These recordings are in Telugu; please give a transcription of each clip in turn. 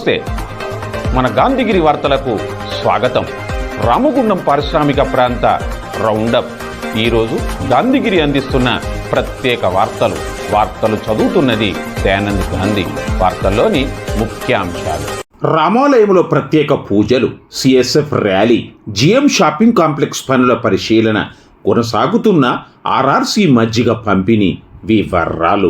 నమస్తే. మన గాంధీగిరి వార్తలకు స్వాగతం. రామగుండం పారిశ్రామిక ప్రాంత రౌండప్. ఈరోజు గాంధీగిరి అందిస్తున్న ప్రత్యేక వార్తలు. వార్తలు చదువుతున్నది దయానంద్ గాంధీ. వార్తల్లోని ముఖ్యాంశాలు. రామాలయంలో ప్రత్యేక పూజలు CSF rally GM shopping complex పనుల పరిశీలన కొనసాగుతున్న ఆర్ఆర్సి మజ్జిగ పంపిణీ వివరాలు.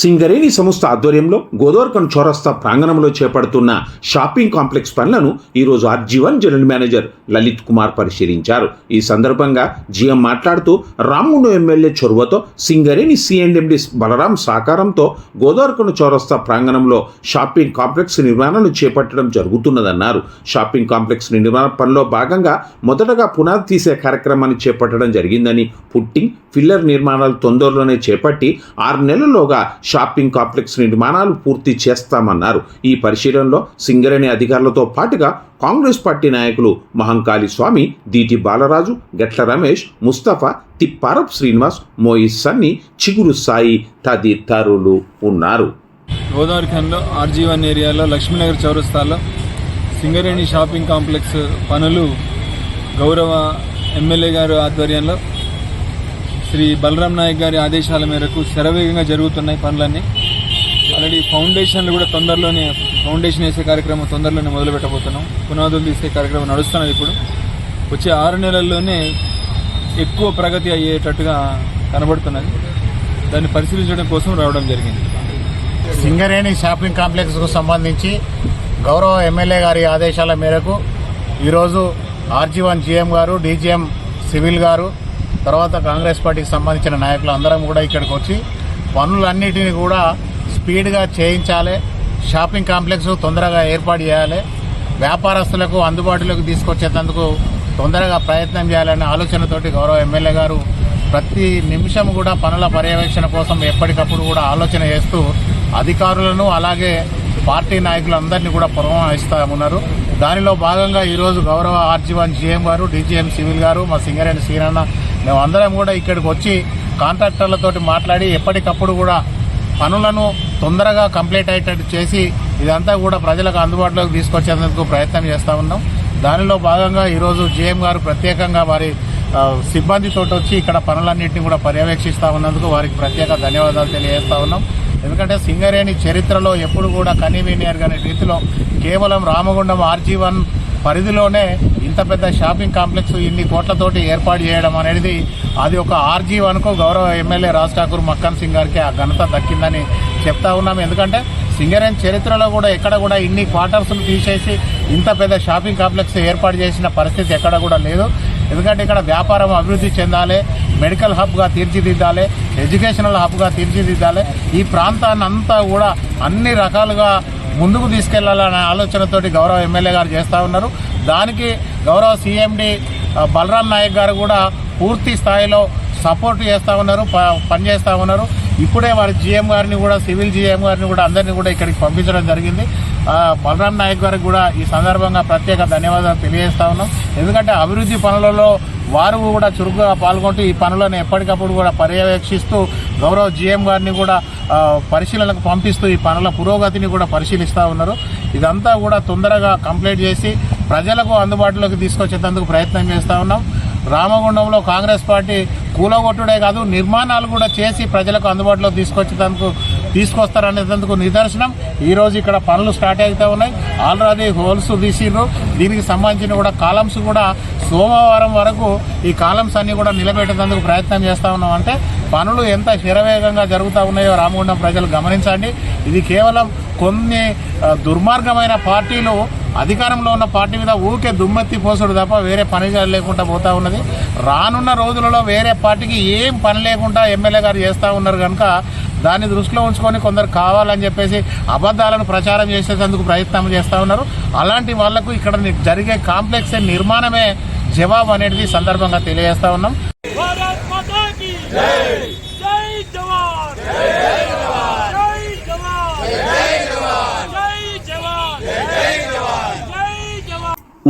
Singareni సంస్థ ఆధ్వర్యంలో గోదావరికన్ చౌరస్తా ప్రాంగణంలో చేపడుతున్న షాపింగ్ కాంప్లెక్స్ పనులను ఈరోజు RG one general manager Lalit Kumar పరిశీలించారు. ఈ సందర్భంగా జిఎం మాట్లాడుతూ రాముడు ఎమ్మెల్యే చొరవతో సింగరేణి సిఎండ్ఎండి బలరాం సహకారంతో గోదావరికన్ చౌరస్తా ప్రాంగణంలో షాపింగ్ కాంప్లెక్స్ నిర్మాణాలు చేపట్టడం జరుగుతున్నదన్నారు. షాపింగ్ కాంప్లెక్స్ నిర్మాణ పనిలో భాగంగా మొదటగా పునాది తీసే కార్యక్రమాన్ని చేపట్టడం జరిగిందని పుట్టింగ్ ఫిల్లర్ నిర్మాణాలు తొందరలోనే చేపట్టి ఆరు నెలల్లోగా షాపింగ్ కాంప్లెక్స్ నిర్మాణాలు పూర్తి చేస్తామన్నారు. ఈ పరిశీలనలో సింగరేణి అధికారులతో పాటుగా కాంగ్రెస్ పార్టీ నాయకులు మహంకాళి స్వామి దీటి బాలరాజు గట్ల రమేష్ ముస్తఫా తిప్పారప్ శ్రీనివాస్ మోయిస్ సన్ని చిగురు సాయి తదితరులు ఉన్నారు. గోదావరి ఖండ్లో ఆర్జీవన్ ఏరియాలో లక్ష్మీనగర్ చౌరస్తాలో సింగరేణి షాపింగ్ కాంప్లెక్స్ పనులు గౌరవ ఎమ్మెల్యే గారు ఆధ్వర్యంలో శ్రీ బలరాం నాయక్ గారి ఆదేశాల మేరకు శరవేగంగా జరుగుతున్నాయి పనులన్నీ. ఆల్రెడీ ఫౌండేషన్లు కూడా తొందరలోనే ఫౌండేషన్ వేసే కార్యక్రమం తొందరలోనే మొదలు పెట్టబోతున్నాం పునాదులు తీసే కార్యక్రమం నడుస్తున్నది ఇప్పుడు. వచ్చే ఆరు నెలల్లోనే ఎక్కువ ప్రగతి అయ్యేటట్టుగా కనబడుతున్నది. దాన్ని పరిశీలించడం కోసం రావడం జరిగింది. సింగరేణి షాపింగ్ కాంప్లెక్స్కు సంబంధించి గౌరవ ఎమ్మెల్యే గారి ఆదేశాల మేరకు ఈరోజు ఆర్జీ వన్ జీఎం గారు డీజీఎం సివిల్ గారు తర్వాత కాంగ్రెస్ పార్టీకి సంబంధించిన నాయకులు అందరం కూడా ఇక్కడికి వచ్చి పనులన్నిటిని కూడా స్పీడ్గా చేయించాలి. షాపింగ్ కాంప్లెక్స్ తొందరగా ఏర్పాటు చేయాలి. వ్యాపారస్తులకు అందుబాటులోకి తీసుకొచ్చేటందుకు తొందరగా ప్రయత్నం చేయాలనే ఆలోచనతోటి గౌరవ ఎమ్మెల్యే గారు ప్రతి నిమిషం కూడా పనుల పర్యవేక్షణ కోసం ఎప్పటికప్పుడు కూడా ఆలోచన చేస్తూ అధికారులను అలాగే పార్టీ నాయకులందరినీ కూడా పురమాయిస్తా ఉన్నారు దానిలో భాగంగా ఈరోజు గౌరవ ఆర్జీవన్ జీఎం గారు డీజీఎం సివిల్ గారు మా సింగరేణి శ్రీరన్న మేమందరం కూడా ఇక్కడికి వచ్చి కాంట్రాక్టర్లతోటి మాట్లాడి ఎప్పటికప్పుడు కూడా పనులను తొందరగా కంప్లీట్ అయ్యేటట్టు చేసి ఇదంతా కూడా ప్రజలకు అందుబాటులోకి తీసుకొచ్చేందుకు ప్రయత్నం చేస్తూ ఉన్నాం. దానిలో భాగంగా ఈరోజు జేఎం గారు ప్రత్యేకంగా వారి సిబ్బందితో వచ్చి ఇక్కడ పనులన్నింటినీ కూడా పర్యవేక్షిస్తూ ఉన్నందుకు వారికి ప్రత్యేక ధన్యవాదాలు తెలియజేస్తూ ఉన్నాం. ఎందుకంటే సింగరేణి చరిత్రలో ఎప్పుడు కూడా కనీవీనియర్ గారి రీతిలో కేవలం రామగుండం ఆర్జీ వన్ పరిధిలోనే ఇంత పెద్ద షాపింగ్ కాంప్లెక్స్ ఇన్ని కోట్లతోటి ఏర్పాటు చేయడం అనేది అది ఒక ఆర్జీ అనుకో గౌరవ ఎమ్మెల్యే రాజ్ ఠాకూర్ మక్కన్ సింగ్ గారికి ఆ ఘనత దక్కిందని చెప్తా ఉన్నాం. ఎందుకంటే సింగరేణి చరిత్రలో కూడా ఎక్కడ కూడా ఇన్ని క్వార్టర్స్ను తీసేసి ఇంత పెద్ద షాపింగ్ కాంప్లెక్స్ ఏర్పాటు చేసిన పరిస్థితి ఎక్కడ కూడా లేదు. ఎందుకంటే ఇక్కడ వ్యాపారం అభివృద్ధి చెందాలి మెడికల్ హబ్గా తీర్చిదిద్దాలి ఎడ్యుకేషనల్ హబ్గా తీర్చిదిద్దాలి. ఈ ప్రాంతాన్ని అంతా కూడా అన్ని రకాలుగా ముందుకు తీసుకెళ్ళాలనే ఆలోచనతోటి గౌరవ ఎమ్మెల్యే గారు చేస్తూ ఉన్నారు. దానికి గౌరవ సీఎండి బలరాం నాయక్ గారు కూడా పూర్తి స్థాయిలో సపోర్ట్ చేస్తూ ఉన్నారు ప- పనిచేస్తూ ఉన్నారు. ఇప్పుడే వారి జీఎం గారిని కూడా సివిల్ జీఎం గారిని కూడా అందరినీ కూడా ఇక్కడికి పంపించడం జరిగింది. బలరాం నాయక్ గారికి కూడా ఈ సందర్భంగా ప్రత్యేక ధన్యవాదాలు తెలియజేస్తా ఉన్నాం. ఎందుకంటే అభివృద్ధి పనులలో వారు కూడా చురుకుగా పాల్గొంటూ ఈ పనులను ఎప్పటికప్పుడు కూడా పర్యవేక్షిస్తూ గౌరవ జీఎం గారిని కూడా పరిశీలనకు పంపిస్తూ ఈ పనుల పురోగతిని కూడా పరిశీలిస్తూ ఉన్నారు. ఇదంతా కూడా తొందరగా కంప్లీట్ చేసి ప్రజలకు అందుబాటులోకి తీసుకొచ్చేందుకు ప్రయత్నం చేస్తూ ఉన్నాం. రామగుండంలో కాంగ్రెస్ పార్టీ కూలగొట్టుడే కాదు నిర్మాణాలు కూడా చేసి ప్రజలకు అందుబాటులోకి తీసుకొచ్చేందుకు తీసుకొస్తారనేందుకు నిదర్శనం. ఈరోజు ఇక్కడ పనులు స్టార్ట్ అవుతూ ఉన్నాయి. ఆల్రెడీ హోల్స్ తీసిర్రు దీనికి సంబంధించిన కూడా కాలమ్స్ కూడా సోమవారం వరకు ఈ కాలమ్స్ అన్ని కూడా నిలబెట్టేందుకు ప్రయత్నం చేస్తా ఉన్నాం. అంటే పనులు ఎంత శరవేగంగా జరుగుతూ ఉన్నాయో రామగుండం ప్రజలు గమనించండి. ఇది కేవలం కొన్ని దుర్మార్గమైన పార్టీలు అధికారంలో ఉన్న పార్టీ మీద ఊరికే దుమ్మెత్తి పోసుడు తప్ప వేరే పని లేకుండా పోతా ఉన్నది. రానున్న రోజులలో వేరే పార్టీకి ఏం పని లేకుండా ఎమ్మెల్యే గారు చేస్తూ ఉన్నారు కనుక దాన్ని దృష్టిలో ఉంచుకొని కొందరు కావాలని చెప్పేసి అబద్ధాలను ప్రచారం చేసేందుకు ప్రయత్నం చేస్తూ ఉన్నారు. అలాంటి వాళ్ళకు ఇక్కడ జరిగే కాంప్లెక్స్ నిర్మాణమే జవాబు అనేది సందర్భంగా తెలియజేస్తా ఉన్నాం.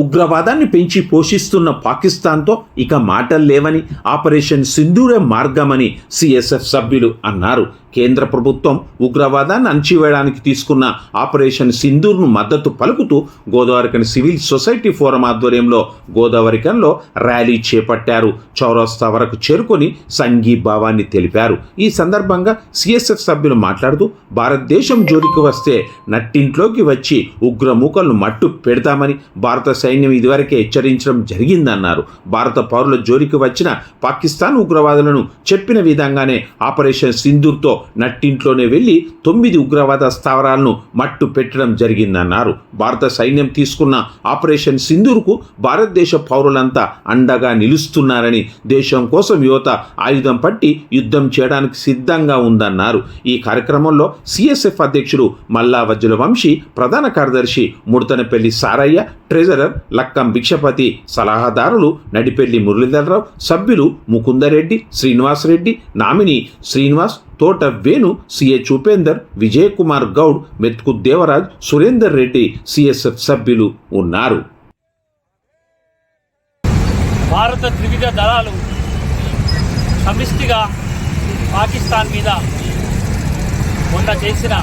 ఉగ్రవాదాన్ని పెంచి పోషిస్తున్న పాకిస్తాన్తో ఇక మాటలు లేవని ఆపరేషన్ సింధూరే మార్గమని సిఎస్ఎఫ్ సభ్యులు అన్నారు. కేంద్ర ప్రభుత్వం ఉగ్రవాదాన్ని అణచివేయడానికి తీసుకున్న ఆపరేషన్ సింధూర్ను మద్దతు పలుకుతూ గోదావరికన్ సివిల్ సొసైటీ ఫోరం ఆధ్వర్యంలో గోదావరికన్లో ర్యాలీ చేపట్టారు. చౌరస్తా వరకు చేరుకొని సంఘీభావాన్ని తెలిపారు. ఈ సందర్భంగా సిఎస్ఎఫ్ సభ్యులు మాట్లాడుతూ భారతదేశం జోలికి వస్తే నట్టింట్లోకి వచ్చి ఉగ్రమూకలను మట్టు పెడతామని భారత సైన్యం ఇదివరకే హెచ్చరించడం జరిగిందన్నారు. భారత పౌరుల జోలికి వచ్చిన పాకిస్తాన్ ఉగ్రవాదులను చెప్పిన విధంగానే ఆపరేషన్ సింధూర్తో నట్టింట్లోనే వెళ్ళి తొమ్మిది ఉగ్రవాద స్థావరాలను మట్టు పెట్టడం జరిగిందన్నారు. భారత సైన్యం తీసుకున్న ఆపరేషన్ సింధూర్కు భారతదేశ పౌరులంతా అండగా నిలుస్తున్నారని దేశం కోసం యువత ఆయుధం పట్టి యుద్ధం చేయడానికి సిద్ధంగా ఉందన్నారు. ఈ కార్యక్రమంలో సిఎస్ఎఫ్ అధ్యక్షుడు మల్లా వజ్జుల వంశీ ప్రధాన కార్యదర్శి ముడతనపల్లి సారయ్య ట్రెజరర్ లక్కం భిక్షపతి సలహాదారులు నడిపెల్లి మురళీధరరావు సభ్యులు Mukunda Reddy Srinivasa Reddy nominee Srinivas Thota Venu CH Chupender Vijay Kumar Goud Methku Devaraj Surender Reddy CSF సభ్యులు ఉన్నారు. భారత త్రివిధ దళాలు సమిష్టిగా పాకిస్తాన్ మీద మొన్న చేసిన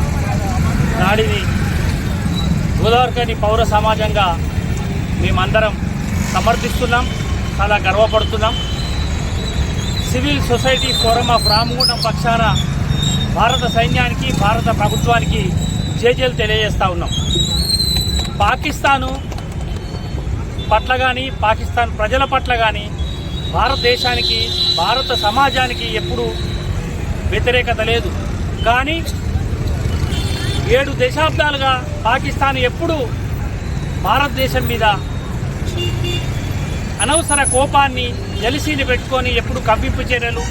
దాడిని గోదావరికని పౌర సమాజంగా మేమందరం సమర్థిస్తున్నాం చాలా గర్వపడుతున్నాం. Civil society forum of Ramagundam పక్షాన భారత సైన్యానికి భారత ప్రభుత్వానికి జేజేలు తెలియజేస్తా ఉన్నాం. పాకిస్తాను పట్ల కానీ పాకిస్తాన్ ప్రజల పట్ల కానీ భారతదేశానికి భారత సమాజానికి ఎప్పుడూ వ్యతిరేకత లేదు. కానీ ఏడు దశాబ్దాలుగా పాకిస్తాన్ ఎప్పుడు భారతదేశం మీద అనవసర కోపాన్ని జలిసీని పెట్టుకొని ఎప్పుడు కవ్వింపు చర్యలు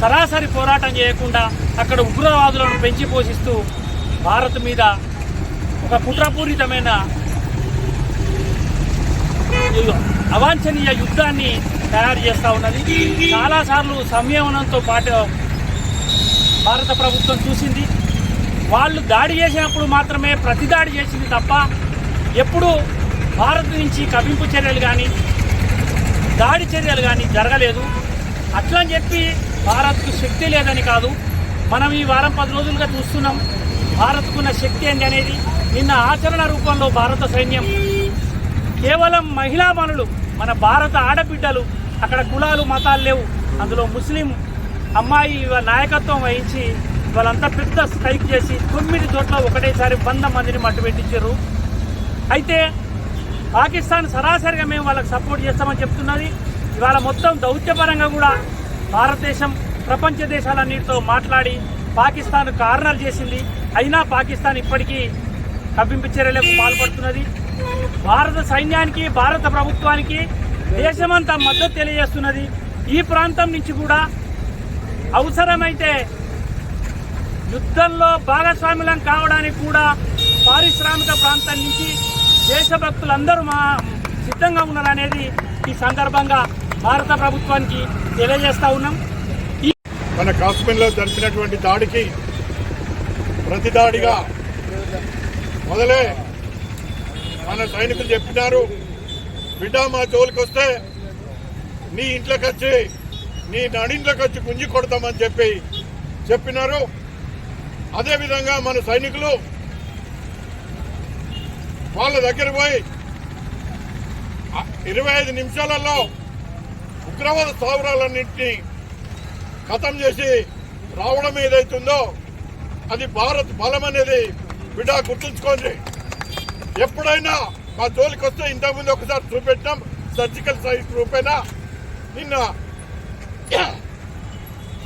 సరాసరి పోరాటం చేయకుండా అక్కడ ఉగ్రవాదులను పెంచి పోషిస్తూ భారత్ మీద ఒక కుట్రపూరితమైన అవాంఛనీయ యుద్ధాన్ని తయారు చేస్తూ ఉన్నది. చాలాసార్లు సంయమనంతో పాటు భారత ప్రభుత్వం చూసింది. వాళ్ళు దాడి చేసినప్పుడు మాత్రమే ప్రతిదాడి చేసింది తప్ప ఎప్పుడు భారత్ నుంచి కవింపు చర్యలు కానీ దాడి చర్యలు కానీ జరగలేదు. అట్లా అని చెప్పి భారత్కు శక్తి లేదని కాదు మనం ఈ వారం పది రోజులుగా చూస్తున్నాం. భారత్కున్న శక్తి ఏంటి అనేది నిన్న ఆచరణ రూపంలో భారత సైన్యం. కేవలం మహిళా మనులు మన భారత ఆడబిడ్డలు అక్కడ కులాలు మతాలు లేవు. అందులో ముస్లిం అమ్మాయి నాయకత్వం వహించి వాళ్ళంతా పెద్ద స్ట్రైక్ చేసి తొమ్మిది చోట్ల ఒకటేసారి వంద మందిని మట్టుపెట్టించారు అయితే పాకిస్తాన్ సరాసరిగా మేము వాళ్ళకి సపోర్ట్ చేస్తామని చెప్తున్నది. ఇవాళ మొత్తం దౌత్యపరంగా కూడా భారతదేశం ప్రపంచ దేశాలన్నిటితో మాట్లాడి పాకిస్తాన్ కార్నర్ చేసింది. అయినా పాకిస్తాన్ ఇప్పటికీ కవ్వింపు చర్యలకు పాల్పడుతున్నది. భారత సైన్యానికి భారత ప్రభుత్వానికి దేశమంతా మద్దతు తెలియజేస్తున్నది. ఈ ప్రాంతం నుంచి కూడా అవసరమైతే యుద్ధంలో భాగస్వాములం కావడానికి కూడా పారిశ్రామిక ప్రాంతం నుంచి దేశభక్తులందరూ మా సిద్ధంగా ఉన్నారనేది ఈ సందర్భంగా భారత ప్రభుత్వానికి తెలియజేస్తా ఉన్నాం. మన కాశ్మీర్లో జరిపినటువంటి దాడికి ప్రతి దాడిగా మొదలే మన సైనికులు చెప్పినారు బిడ్డ మా జోలికి వస్తే నీ ఇంట్లోకి వచ్చి నీ నడింట్లోకి వచ్చి గుంజి కొడతామని చెప్పి చెప్పినారు. అదేవిధంగా మన సైనికులు వాళ్ళ దగ్గర పోయి ఇరవై ఐదు నిమిషాలలో ఉగ్రవాద స్థావరాలన్నింటినీ ఖతం చేసి రావడం ఏదైతుందో అది భారత్ బలం అనేది బిడ్డ గుర్తుంచుకోండి. ఎప్పుడైనా మా జోలికి వస్తే ఇంతకుముందు ఒకసారి చూపెట్టాం సర్జికల్ సైట్ రూపేనా నిన్న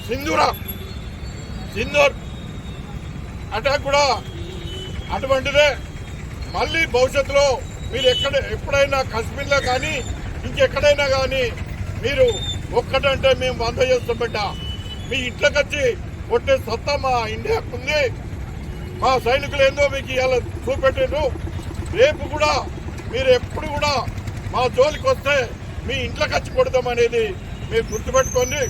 సింధూర సింధూర్ అటాక్ కూడా అటువంటిదే. మళ్ళీ భవిష్యత్తులో మీరు ఎక్కడ ఎప్పుడైనా కాశ్మీర్లో కానీ ఇంకెక్కడైనా కానీ మీరు ఒక్కటంటే మేము వంద చేస్తాం బిడ్డ. మీ ఇంట్లోకి వచ్చి కొట్టే సత్తా మా ఇండియాకు ఉంది. మా సైనికులు ఏందో మీకు ఇలా చూపెట్టారు రేపు కూడా మీరు ఎప్పుడు కూడా మా జోలికి వస్తే మీ ఇంట్లోకి వచ్చి కొడతామనేది మీరు గుర్తుపెట్టుకోండి.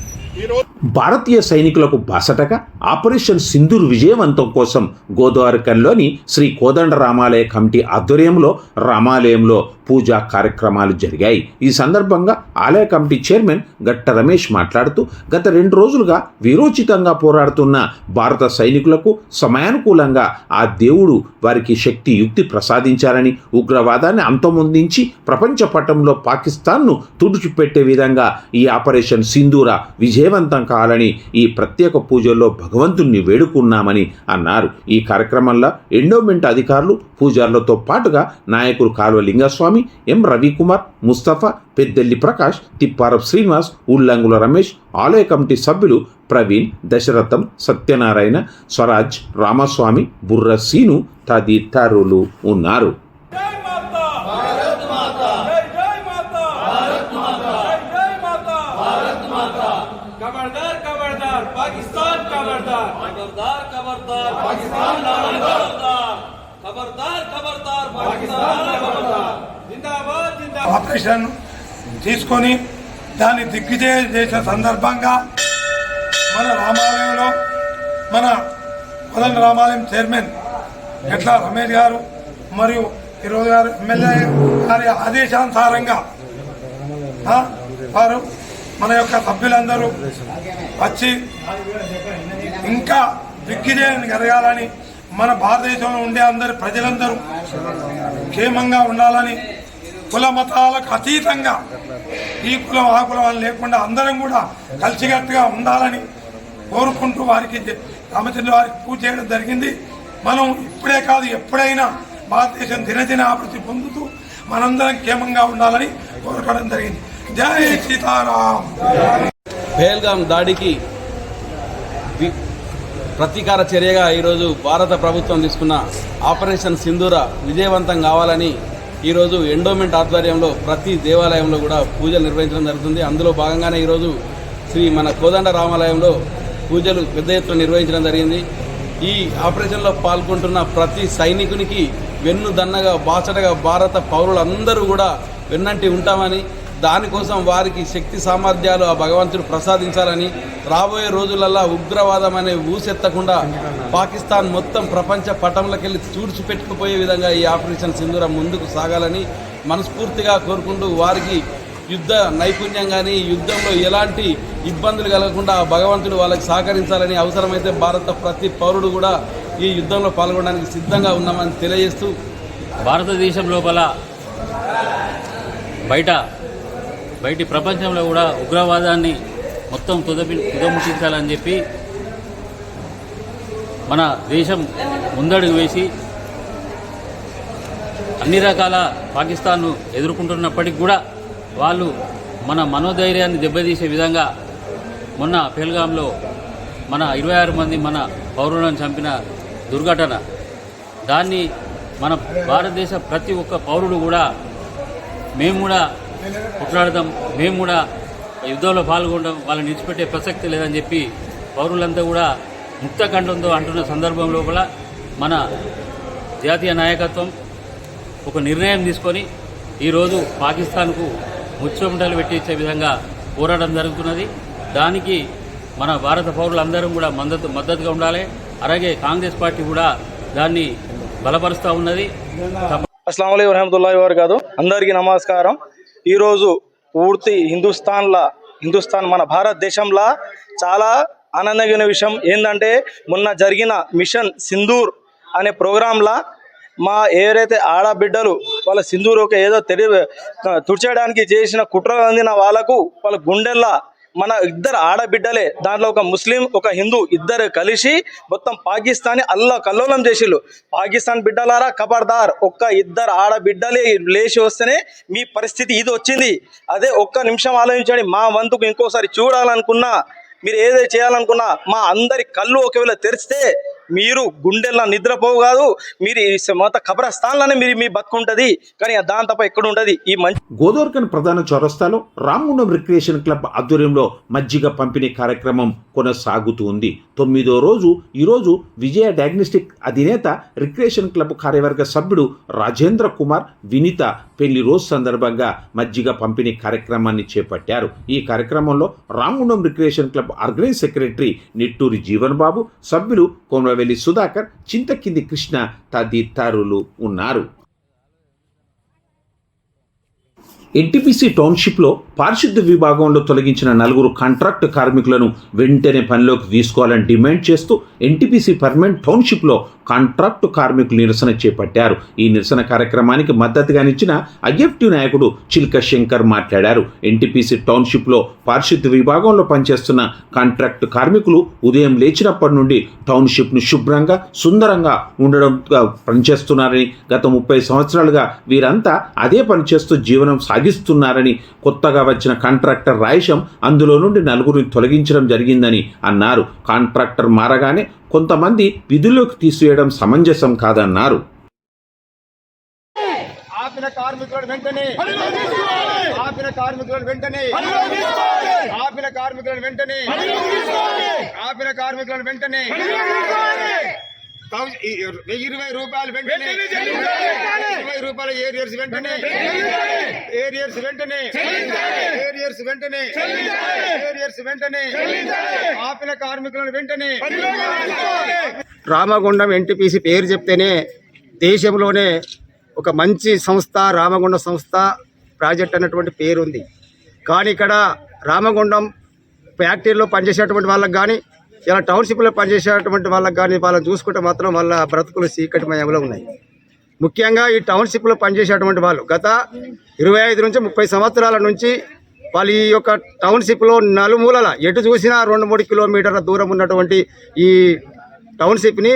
ఈరోజు భారతీయ సైనికులకు బాసటగా ఆపరేషన్ సింధూర్ విజయవంతం కోసం గోదావరికంలోని శ్రీ కోదండ రామాలయ కమిటీ ఆధ్వర్యంలో రామాలయంలో పూజా కార్యక్రమాలు జరిగాయి. ఈ సందర్భంగా ఆలయ కమిటీ చైర్మన్ గట్ట రమేష్ మాట్లాడుతూ గత రెండు రోజులుగా వీరోచితంగా పోరాడుతున్న భారత సైనికులకు సమయానుకూలంగా ఆ దేవుడు వారికి శక్తి యుక్తి ప్రసాదించారని ఉగ్రవాదాన్ని అంతమొందించి ప్రపంచ పటంలో పాకిస్తాన్ను తుడిచిపెట్టే విధంగా ఈ ఆపరేషన్ సింధూర విజయవంతం కావాలని ఈ ప్రత్యేక పూజల్లో భగవంతుణ్ణి వేడుకున్నామని అన్నారు. ఈ కార్యక్రమంలో ఎండోమెంట్ అధికారులు పూజారులతో పాటుగా నాయకులు కాలువ లింగస్వామి ఎం రవికుమార్ ముస్తఫా పెద్దెల్లి ప్రకాష్ తిప్పారపు శ్రీనివాస్ ఉల్లంగుల రమేష్ ఆలయ కమిటీ సభ్యులు ప్రవీణ్ దశరథం సత్యనారాయణ స్వరాజ్ రామస్వామి బుర్ర సీను తదితరులు ఉన్నారు ఆపరేషన్ తీసుకొని దాన్ని దిగ్విజయ చేసిన సందర్భంగా మన రామాలయంలో మన కొదండ రామాలయం చైర్మన్ ఎట్లా రమేష్ గారు మరియు ఈరోజు గారు ఎమ్మెల్యే గారి ఆదేశానుసారంగా వారు మన యొక్క సభ్యులందరూ వచ్చి ఇంకా దిగ్విజయం జరగాలని మన భారతదేశంలో ఉండే అందరి ప్రజలందరూ క్షేమంగా ఉండాలని కుల మతాలకు అతీతంగా ఈ కులం ఆ కులం అని లేకుండా అందరం కూడా కలిసికట్టుగా ఉండాలని కోరుకుంటూ వారికి రామచంద్ర వారికి పూజ చేయడం జరిగింది. మనం ఇప్పుడే కాదు ఎప్పుడైనా భారతదేశం దినదిన అభివృద్ధి పొందుతూ మనందరం క్షేమంగా ఉండాలని కోరుకోవడం జరిగింది. జై సీతారాం! పేల్గాం దాడికి ప్రతీకార చర్యగా ఈరోజు భారత ప్రభుత్వం తీసుకున్న ఆపరేషన్ సింధూర విజయవంతం కావాలని ఈరోజు ఎండోమెంట్ ఆధ్వర్యంలో ప్రతి దేవాలయంలో కూడా పూజలు నిర్వహించడం జరుగుతుంది. అందులో భాగంగానే ఈరోజు శ్రీ మన కోదండ రామాలయంలో పూజలు పెద్ద ఎత్తున నిర్వహించడం జరిగింది. ఈ ఆపరేషన్లో పాల్గొంటున్న ప్రతి సైనికునికి వెన్ను దన్నగా బాసటగా భారత పౌరులందరూ కూడా వెన్నంటి ఉంటామని దానికోసం వారికి శక్తి సామర్థ్యాలు ఆ భగవంతుడు ప్రసాదించాలని రాబోయే రోజులల్లా ఉగ్రవాదం అనే ఊసెత్తకుండా పాకిస్తాన్ మొత్తం ప్రపంచ పటంలోకెళ్ళి చూడ్చిపెట్టుకుపోయే విధంగా ఈ ఆపరేషన్ సింధూరం ముందుకు సాగాలని మనస్ఫూర్తిగా కోరుకుంటూ వారికి యుద్ధ నైపుణ్యం కానీ యుద్ధంలో ఎలాంటి ఇబ్బందులు కలగకుండా ఆ భగవంతుడు వాళ్ళకి సహకరించాలని అవసరమైతే భారత ప్రతి పౌరుడు కూడా ఈ యుద్ధంలో పాల్గొనడానికి సిద్ధంగా ఉన్నామని తెలియజేస్తూ భారతదేశం లోపల బయట బయటి ప్రపంచంలో కూడా ఉగ్రవాదాన్ని మొత్తం తుదపి తుదముట్టించాలని చెప్పి మన దేశం ముందడుగు వేసి అన్ని రకాల పాకిస్తాన్ను ఎదుర్కొంటున్నప్పటికి కూడా వాళ్ళు మన మనోధైర్యాన్ని దెబ్బతీసే విధంగా మొన్న పెహల్గాంలో మన ఇరవై ఆరు మంది మన పౌరులను చంపిన దుర్ఘటన. దాన్ని మన భారతదేశ ప్రతి ఒక్క పౌరుడు కూడా మేము కూడా కొట్లాడదాం. మేము కూడా యుద్ధంలో పాల్గొనడం వాళ్ళని నిలిచిపెట్టే ప్రసక్తి లేదని చెప్పి పౌరులంతా కూడా ముక్త కంఠంతో అంటున్న సందర్భం లోపల మన జాతీయ నాయకత్వం ఒక నిర్ణయం తీసుకొని ఈరోజు పాకిస్తాన్కు ముచ్చమటలు పెట్టించే విధంగా పోరాటం జరుగుతున్నది. దానికి మన భారత పౌరులందరం కూడా మద్దతు మద్దతుగా ఉండాలి. అలాగే కాంగ్రెస్ పార్టీ కూడా దాన్ని బలపరుస్తూ ఉన్నది. అస్సలం వరహమతుల్లా కాదు అందరికీ నమస్కారం. ఈరోజు పూర్తి హిందుస్థాన్లా హిందుస్థాన్ మన భారతదేశంలో చాలా ఆనందమైన విషయం ఏంటంటే మొన్న జరిగిన మిషన్ సింధూర్ అనే ప్రోగ్రాంలా మా ఎవరైతే ఆడబిడ్డలు వాళ్ళ సింధూర్ ఒక ఏదో తెలి తుడిచేయడానికి చేసిన కుట్రలు అందిన వాళ్ళకు వాళ్ళ గుండెల్లా మన ఇద్దరు ఆడబిడ్డలే దాంట్లో ఒక ముస్లిం ఒక హిందూ ఇద్దరు కలిసి మొత్తం పాకిస్తాన్ అల్లా కల్లోలం చేసిళ్ళు. పాకిస్తాన్ బిడ్డలారా కబర్దార్ ఒక్క ఇద్దరు ఆడబిడ్డలే లేచి వస్తేనే మీ పరిస్థితి ఇది వచ్చింది. అదే ఒక్క నిమిషం ఆలోచించండి మా వంతుకు ఇంకోసారి చూడాలనుకున్నా మీరు ఏదైతే చేయాలనుకున్నా మా అందరి కళ్ళు ఒకవేళ తెరిస్తే మీరు గుండెల్లో నిద్రపోవు కాదు మీరు ఈ మొత్తం కబరస్థాన్లోనే మీరు మీ బతుకుంటుంది. కానీ దాని తప్ప ఎక్కడ ఉంటుంది? ఈ మంచి గోదోర్కన్ ప్రధాన చౌరస్తాలో రామగుండం రిక్రియేషన్ క్లబ్ ఆధ్వర్యంలో మజ్జిగ పంపిణీ కార్యక్రమం కొనసాగుతూ ఉంది. తొమ్మిదో రోజు ఈరోజు విజయ డయాగ్నోస్టిక్ అధినేత రిక్రియేషన్ క్లబ్ కార్యవర్గ సభ్యుడు రాజేంద్ర కుమార్ వినిత పెళ్ళి రోజు సందర్భంగా మజ్జిగ పంపిణీ కార్యక్రమాన్ని చేపట్టారు. ఈ కార్యక్రమంలో Ramagundam recreation club organise secretary Nitturi Jeevan Babu సభ్యులు వెళ్ళి సుధాకర్ చింతకింది కృష్ణ తదితరులు ఉన్నారు. ఎన్టీపీసీ టౌన్షిప్లో పారిశుద్ధ్య విభాగంలో తొలగించిన నలుగురు కాంట్రాక్ట్ కార్మికులను వెంటనే పనిలోకి తీసుకోవాలని డిమాండ్ చేస్తూ ఎన్టీపీసీ పర్మనెంట్ టౌన్షిప్లో కాంట్రాక్టు కార్మికులు నిరసన చేపట్టారు. ఈ నిరసన కార్యక్రమానికి మద్దతుగా నిచ్చిన ఐఎఫ్టీ నాయకుడు చిల్క శంకర్ మాట్లాడారు. ఎన్టీపీసీ టౌన్షిప్లో పారిశుద్ధ్య విభాగంలో పనిచేస్తున్న కాంట్రాక్ట్ కార్మికులు ఉదయం లేచినప్పటి నుండి టౌన్షిప్ను శుభ్రంగా సుందరంగా ఉండడం పనిచేస్తున్నారని గత ముప్పై సంవత్సరాలుగా వీరంతా అదే పనిచేస్తూ జీవనం సాగిస్తున్నారని కొత్తగా వచ్చిన కాంట్రాక్టర్ రాయశం అందులో నుండి నలుగురిని తొలగించడం జరిగిందని అన్నారు. కాంట్రాక్టర్ మారగానే కొంతమంది విధుల్లోకి తీసివేయడం సమంజసం కాదన్నారు. ఆపిన కార్మికులను వెంటనే ఆపిన కార్మికులను వెంటనే ఆపిన కార్మికులను వెంటనే ఆపిన కార్మికులను వెంటనే ఇరవై రూపాయలు వెంటనే ఇరవై రూపాయల ఏరియర్స్ వెంటనే ఏరియర్స్ వెంటనే ఏరియర్స్ వెంటనే ఏరియర్స్ వెంటనే ఆపిన కార్మికులను వెంటనే రామగుండం ఎన్టీపీసీ పేరు చెప్తేనే దేశంలోనే ఒక మంచి సంస్థ రామగుండం సంస్థ ప్రాజెక్ట్ అన్నటువంటి పేరు ఉంది కానీ ఇక్కడ రామగుండం ఫ్యాక్టరీలో పనిచేసేటువంటి వాళ్ళకి కానీ ఇలా టౌన్షిప్లో పనిచేసేటువంటి వాళ్ళకి కానీ వాళ్ళని చూసుకుంటే మాత్రం వాళ్ళ బ్రతుకులు చీకటిమయంలో ఉన్నాయి. ముఖ్యంగా ఈ టౌన్షిప్లో పనిచేసేటువంటి వాళ్ళు గత ఇరవై ఐదు నుంచి ముప్పై సంవత్సరాల నుంచి వాళ్ళు ఈ యొక్క టౌన్షిప్లో నలుమూలల ఎటు చూసినా రెండు మూడు కిలోమీటర్ల దూరం ఉన్నటువంటి ఈ టౌన్షిప్ని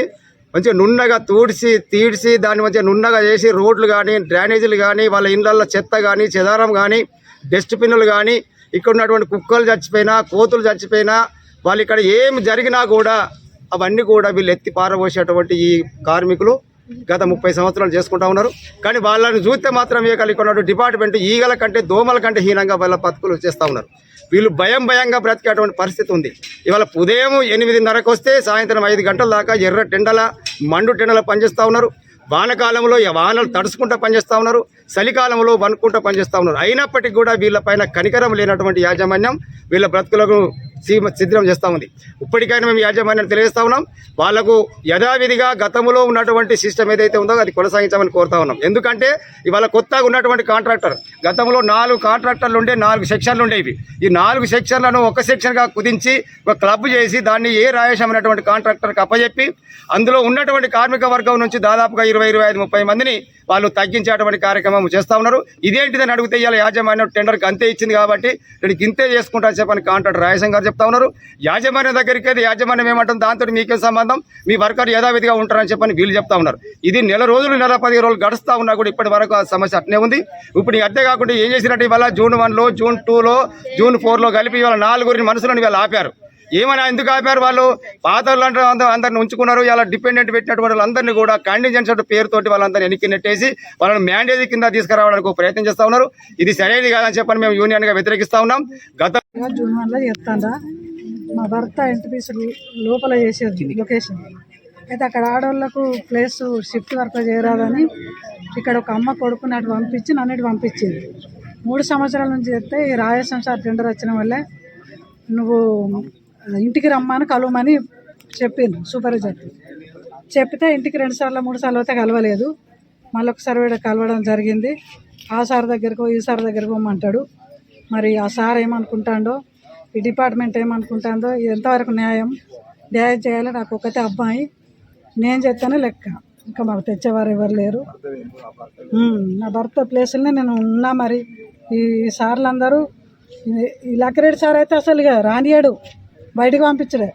మంచిగా నున్నగా తూడ్చి తీడ్చి దాన్ని మంచిగా నున్నగా చేసి రోడ్లు కానీ డ్రైనేజీలు కానీ వాళ్ళ ఇళ్ళల్లో చెత్త కానీ చెదారం కానీ డస్ట్బిన్లు కానీ ఇక్కడ ఉన్నటువంటి కుక్కలు చచ్చిపోయినా కోతులు చచ్చిపోయినా వాళ్ళు ఇక్కడ ఏమి జరిగినా కూడా అవన్నీ కూడా వీళ్ళు ఎత్తి పారబోసేటువంటి ఈ కార్మికులు గత ముప్పై సంవత్సరాలు చేసుకుంటా ఉన్నారు. కానీ వాళ్ళని చూస్తే మాత్రం ఇక ఇక్కడ డిపార్ట్మెంట్ ఈగల కంటే దోమల కంటే హీనంగా వాళ్ళ బతుకులు చేస్తూ ఉన్నారు. వీళ్ళు భయం భయంగా బ్రతికేటువంటి పరిస్థితి ఉంది. ఇవాళ ఉదయం ఎనిమిదిన్నరకు వస్తే సాయంత్రం ఐదు గంటల దాకా ఎర్ర టెండల మండు టెండల పనిచేస్తూ ఉన్నారు. వానకాలంలో వానలు తడుచుకుంటూ పనిచేస్తూ ఉన్నారు. చలికాలంలో వనుకుంటూ పనిచేస్తూ ఉన్నారు. అయినప్పటికీ కూడా వీళ్ళపైన కనికరం లేనటువంటి యాజమాన్యం వీళ్ళ బ్రతుకులకు సిద్ధం చేస్తూ ఉంది. ఇప్పటికైనా మేము యాజమాన్యాన్ని తెలియజేస్తా ఉన్నాం. వాళ్ళకు యథావిధిగా గతంలో ఉన్నటువంటి సిస్టమ్ ఏదైతే ఉందో అది కొనసాగించామని కోరుతా ఉన్నాం. ఎందుకంటే ఇవాళ కొత్తగా ఉన్నటువంటి కాంట్రాక్టర్ గతంలో నాలుగు కాంట్రాక్టర్లు ఉండే నాలుగు సెక్షన్లు ఉండేవి ఈ నాలుగు సెక్షన్లను ఒక సెక్షన్గా కుదించి ఒక క్లబ్ చేసి దాన్ని ఏ రాయేశం అనేటువంటి కాంట్రాక్టర్కి అప్పజెప్పి అందులో ఉన్నటువంటి కార్మిక వర్గం నుంచి దాదాపుగా ఇరవై ఇరవై ఐదు ముప్పై మందిని వాళ్ళు తగ్గించేటువంటి కార్యక్రమం చేస్తూ ఉన్నారు. ఇదేంటిదని అడిగితే ఇవాళ యాజమాన్యం టెండర్కి అంతే ఇచ్చింది కాబట్టి వీడికి ఇంతే చేసుకుంటా చెప్పని కాంట్రాక్టర్ రాయసం గారు చెప్తా ఉన్నారు. యాజమాన్యం దగ్గరికి అయితే యాజమాన్యం ఏమంటుంది? దాంతో మీకేం సంబంధం? మీ వర్కర్ యథావిధిగా ఉంటారని చెప్పని వీళ్ళు చెప్తా ఉన్నారు. ఇది నెల రోజులు నెల పది రోజులు గడుస్తూ ఉన్నా కూడా ఇప్పటి వరకు ఆ సమస్య అట్నే ఉంది. ఇప్పుడు ఈ అంతే కాకుండా ఏం చేసినట్టు ఇవాళ జూన్ వన్లో జూన్ టూలో జూన్ ఫోర్లో కలిపి ఇవాళ నాలుగురిని మనుషులను వీళ్ళు ఆపారు. ఏమైనా ఎందుకు ఆపారు వాళ్ళు? పాత వాళ్ళు అందరిని ఉంచుకున్నారు. ఇలా డిపెండెంట్ పెట్టినటువంటి వాళ్ళందరినీ కూడా కండిజెన్స్ పేరుతోటి వాళ్ళందరినీ ఎన్నిక నెట్టేసి వాళ్ళని మ్యాండేజీ కింద తీసుకురావడానికి ఒక ప్రయత్నం చేస్తూ ఉన్నారు. ఇది సరైనది కాదని చెప్పని మేము యూనియన్గా వ్యతిరేకిస్తా ఉన్నాం. గత మా భర్త ఎన్టీపీస్ లోపల చేసేది లొకేషన్. అయితే అక్కడ ఆడవాళ్ళకు ప్లేస్ షిఫ్ట్ వర్క్ చేయరాదని ఇక్కడ ఒక అమ్మ కొడుకుని అటు పంపించి నన్ను ఇటు పంపించింది. మూడు సంవత్సరాల నుంచి చెప్తే ఈ రాయసం సార్ టెండర్ వచ్చిన వల్లే నువ్వు ఇంటికి రమ్మని కలవమని చెప్పింది సూపర్వైజర్ చెప్తే ఇంటికి రెండు సార్లు మూడు సార్లు అయితే కలవలేదు. మళ్ళీ ఒకసారి వీడు కలవడం జరిగింది. ఆ సార్ దగ్గరకు ఈ సార్ దగ్గరకు పోమంటాడు. మరి ఆ సార్ ఏమనుకుంటాడో ఈ డిపార్ట్మెంట్ ఏమనుకుంటుందో ఎంతవరకు న్యాయం? న్యాయం చేయాలి నాకు ఒకతే అబ్బాయి నేను చెప్తానే లెక్క. ఇంకా మాకు తెచ్చేవారు ఎవరు లేరు. నా భర్త ప్లేస్లోనే నేను ఉన్నా మరి. ఈ సార్లు అందరూ ఈ- ఈ లక్కరెడ్డి సార్ అయితే అసలు ఇక రానియాడు. బయటకు పంపించడే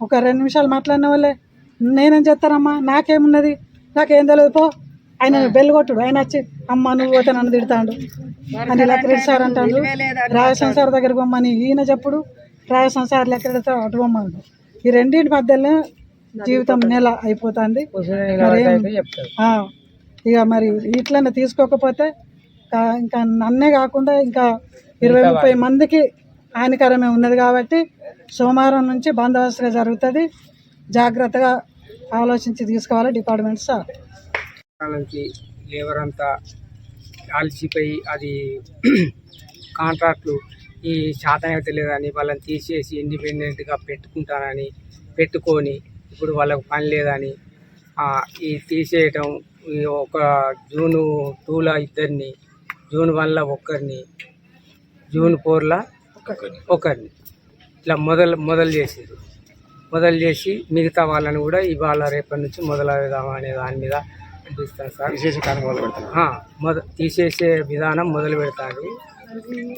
ఒక రెండు నిమిషాలు మాట్లాడిన వాళ్ళే నేనేం చేస్తానమ్మా? నాకేమున్నది? నాకేం తెలియదు పో. ఆయన బెల్ కొట్టుడు. ఆయన వచ్చి అమ్మ నువ్వు పోతే నన్ను తిడతాడు. అని లక్కరెడ్డి సార్ అంటాడు. రాయసం సార్ దగ్గరికి పోమ్మని ఈయన చెప్పుడు రాయసం సార్ లక్కరెడ్డి సార్ అటు పొమ్మన్నాడు. ఈ రెండింటి మధ్యలో జీవితం నెల అయిపోతుంది. ఇక మరి ఇట్లనే తీసుకోకపోతే ఇంకా నన్నే కాకుండా ఇంకా ఇరవై ముప్పై మందికి హానికరమే ఉన్నది కాబట్టి సోమవారం నుంచి బందోబస్తుగా జరుగుతుంది. జాగ్రత్తగా ఆలోచించి తీసుకోవాలి డిపార్ట్మెంట్ సార్. నుంచి లేబర్ అంతా అలసిపోయి అది కాంట్రాక్ట్లు ఈ శాతం లేదని వాళ్ళని తీసేసి ఇండిపెండెంట్గా పెట్టుకుంటానని పెట్టుకొని ఇప్పుడు వాళ్ళకు పని లేదని ఆ, ఈ తీసేయటం ఈ ఒక జూను టూలో ఇద్దరిని జూన్ వన్లో ఒక్కరిని జూన్ ఫోర్లో ఒకరిని ఇట్లా మొదలు మొదలు చేసారు మొదలు చేసి మిగతా వాళ్ళని కూడా ఇవాళ రేపటి నుంచి మొదలవుదాం అనే దాని మీద అనిపిస్తాను సార్. తీసేసే పెడతాను మొద తీసేసే విధానం మొదలు పెడతాడు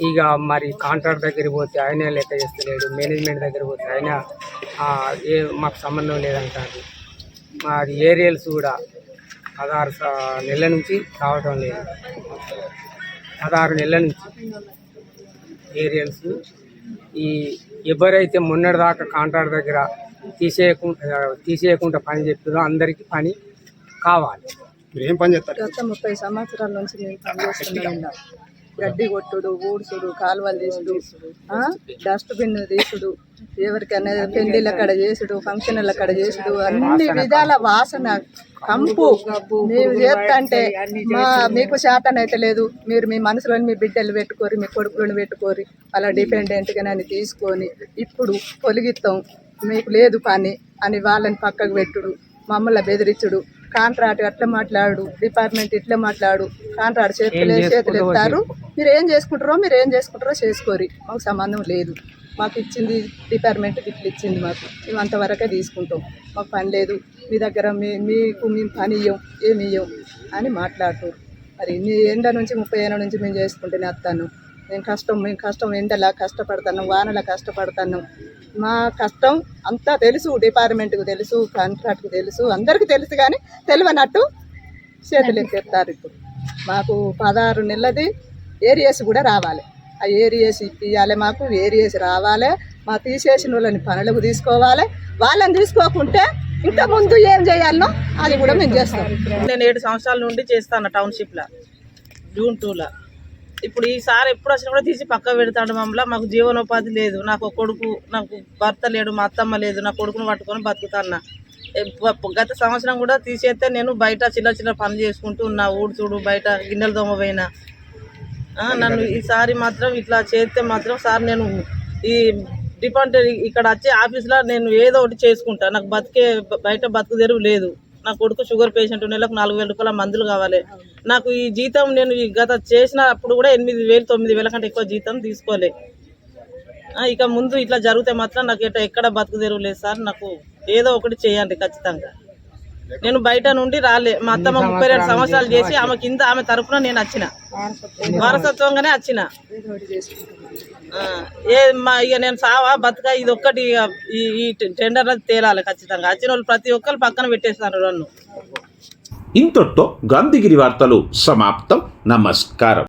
ఇక మరి కాంట్రాక్ట్ దగ్గరికి పోతే ఆయన లెక్క చేస్తలేడు మేనేజ్మెంట్ దగ్గర పోతే ఆయన ఏ మాకు సంబంధం లేదంటాడు మరి ఏరియల్స్ కూడా పదహారు నెలల నుంచి రావటం లేదు. పదహారు నెలల నుంచి ఏరియల్స్ ఈ ఎవరైతే మొన్నటిదాకా కాంట్రాక్ట్ దగ్గర తీసేయకుండా తీసేయకుండా పని చెప్తుందో అందరికీ పని కావాలి గత ముప్పై సంవత్సరాల నుంచి మేము పనిచేస్తున్నాం ఇలా. గడ్డి కొట్టుడు ఊడ్చుడు కాలువలు తీసుడు డస్ట్బిన్ తీసుడు ఎవరికైనా పెళ్ళిళ్ళ అక్కడ చేసుడు ఫంక్షన్ల కడ చేసుడు అన్ని విధాల వాసన కంపు. మేము చేస్తంటే మా మీకు శాతం అయితే లేదు. మీరు మీ మనసులోని మీ బిడ్డలు పెట్టుకోరు మీ కొడుకులను పెట్టుకోరి అలా డిపెండెంట్గా నన్ను తీసుకొని ఇప్పుడు పొలిగిస్తాం మీకు లేదు పని అని వాళ్ళని పక్కకు పెట్టుడు మమ్మల్ని బెదిరించుడు. కాంట్రాక్ట్ అట్లా మాట్లాడు డిపార్ట్మెంట్ ఇట్లా మాట్లాడు కాంట్రాక్ట్ చేతులు చేతులు ఎత్తారు. మీరు ఏం చేసుకుంటారో మీరు ఏం చేసుకుంటారో చేసుకోరి. మాకు సంబంధం లేదు. మాకు ఇచ్చింది డిపార్ట్మెంట్ ఇట్లా ఇచ్చింది మాకు. మేము అంతవరకే తీసుకుంటాం. మాకు పని లేదు. మీ దగ్గర మీ మీకు మేము పని ఇయ్యం ఏమి ఇయ్యం అని మాట్లాడుతారు. మరి మీ ఎండ నుంచి ముప్పై ఏళ్ళ నుంచి మేము చేసుకుంటూనే వస్తాను మేము కష్టం మేము కష్టం ఎండలా కష్టపడతాను వానలా కష్టపడతాను. మా కష్టం అంతా తెలుసు డిపార్ట్మెంట్కి తెలుసు కాంట్రాక్ట్కి తెలుసు అందరికీ తెలుసు కానీ తెలియనట్టు చేతులు ఎత్తేస్తారు ఇప్పుడు. మాకు పదహారు నెలది ఏరియాస్ కూడా రావాలి. ఆ ఏరియాస్ ఇప్పియాలి మాకు ఏరియాస్ రావాలి. మా తీసేసిన వాళ్ళని పనులకు తీసుకోవాలి. వాళ్ళని తీసుకోకుంటే ఇంకా ముందు ఏం చేయాలనో అది కూడా మేము చేస్తాం. నేను ఏడు సంవత్సరాల నుండి చేస్తాను టౌన్షిప్లో జూన్ టూలో. ఇప్పుడు ఈసారి ఎప్పుడు వచ్చినా కూడా తీసి పక్క పెడతాడు మమ్మల్ని. మాకు జీవనోపాధి లేదు. నాకు ఒక కొడుకు నాకు భర్త లేడు మా అత్తమ్మ లేదు. నా కొడుకును పట్టుకొని బతుకుతాన్నా. గత సంవత్సరం కూడా తీసేస్తే నేను బయట చిన్న చిన్న పనులు చేసుకుంటూ ఉన్నా. ఊడ్చుడు బయట గిన్నెలు దొమ్మ పోయినా నన్ను ఈసారి మాత్రం ఇట్లా చేస్తే మాత్రం సార్ నేను ఈ డిపార్ట్మెంట్ ఇక్కడ వచ్చే ఆఫీస్లో నేను ఏదో ఒకటి చేసుకుంటా. నాకు బతికే బయట బతుకు తెరువు లేదు. నా కొడుకు షుగర్ పేషెంట్ నెలకు నాలుగు వేల రూపాయల మందులు కావాలి. నాకు ఈ జీతం నేను ఈ గత చేసినప్పుడు కూడా ఎనిమిది వేలు తొమ్మిది వేల కంటే ఎక్కువ జీతం తీసుకోలే. ఆ, ఇక ముందు ఇట్లా జరిగితే మాత్రం నాకు ఎక్కడ బతుకు తెరువు లేదు సార్. నాకు ఏదో ఒకటి చేయండి ఖచ్చితంగా. నేను బయట నుండి రాలే. మా అత్తమ్మ ముప్పై రెండు సంవత్సరాలు చేసి ఆమె కింద ఆమె తరపున నేను వచ్చిన వారసత్వంగానే వచ్చిన ఆ, ఏ మా ఇక నేను సావా బతుక ఇది ఒక్కటి ఇక ఈ ఈ టెండర్ తేలాలి ఖచ్చితంగా. వచ్చిన వాళ్ళు ప్రతి ఒక్కరు పక్కన పెట్టేస్తారు నన్ను. ఇంతటితో గాంధీగిరి వార్తలు సమాప్తం. నమస్కారం.